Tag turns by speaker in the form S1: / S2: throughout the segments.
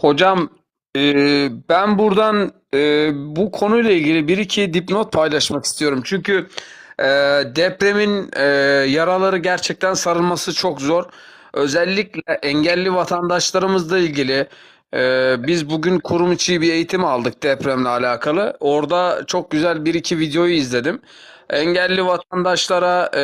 S1: Hocam e, ben buradan e, bu konuyla ilgili bir iki dipnot paylaşmak istiyorum. Çünkü e, depremin e, yaraları gerçekten sarılması çok zor. Özellikle engelli vatandaşlarımızla ilgili e, biz bugün kurum içi bir eğitim aldık depremle alakalı. Orada çok güzel bir iki videoyu izledim. Engelli vatandaşlara e,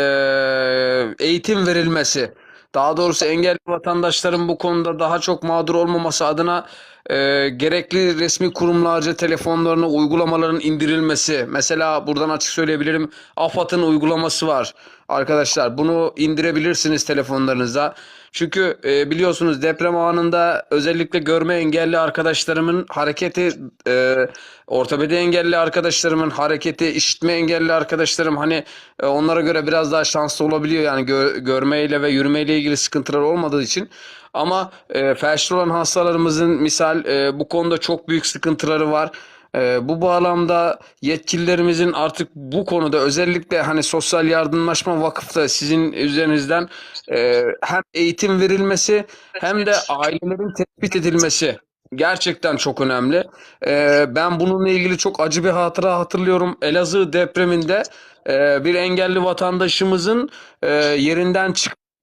S1: eğitim verilmesi, daha doğrusu engelli vatandaşların bu konuda daha çok mağdur olmaması adına e, gerekli resmi kurumlarca telefonlarına uygulamaların indirilmesi. Mesela buradan açık söyleyebilirim. AFAD'ın uygulaması var. Arkadaşlar bunu indirebilirsiniz telefonlarınıza. Çünkü e, biliyorsunuz deprem anında özellikle görme engelli arkadaşlarımın hareketi, e, ortopedi engelli arkadaşlarımın hareketi, işitme engelli arkadaşlarım hani e, onlara göre biraz daha şanslı olabiliyor yani gö- görmeyle ve yürümeyle ilgili sıkıntılar olmadığı için. Ama e, felçli olan hastalarımızın misal e, bu konuda çok büyük sıkıntıları var. E, bu bağlamda yetkililerimizin artık bu konuda özellikle hani Sosyal Yardımlaşma Vakıf'ta sizin üzerinizden e, hem eğitim verilmesi hem de ailelerin tespit edilmesi gerçekten çok önemli. E, ben bununla ilgili çok acı bir hatıra hatırlıyorum. Elazığ depreminde e, bir engelli vatandaşımızın e, yerinden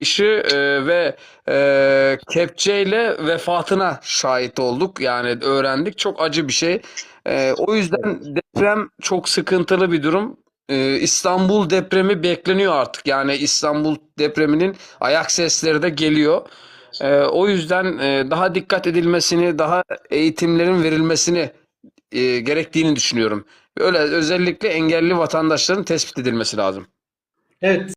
S1: çıkışı e, ve e, kepçeyle vefatına şahit olduk. Yani öğrendik. Çok acı bir şey. E, o yüzden deprem çok sıkıntılı bir durum. E, İstanbul depremi bekleniyor artık. Yani İstanbul depreminin ayak sesleri de geliyor. E, o yüzden e, daha dikkat edilmesini, daha eğitimlerin verilmesini e, gerektiğini düşünüyorum. Öyle özellikle engelli vatandaşların tespit edilmesi lazım.
S2: Evet,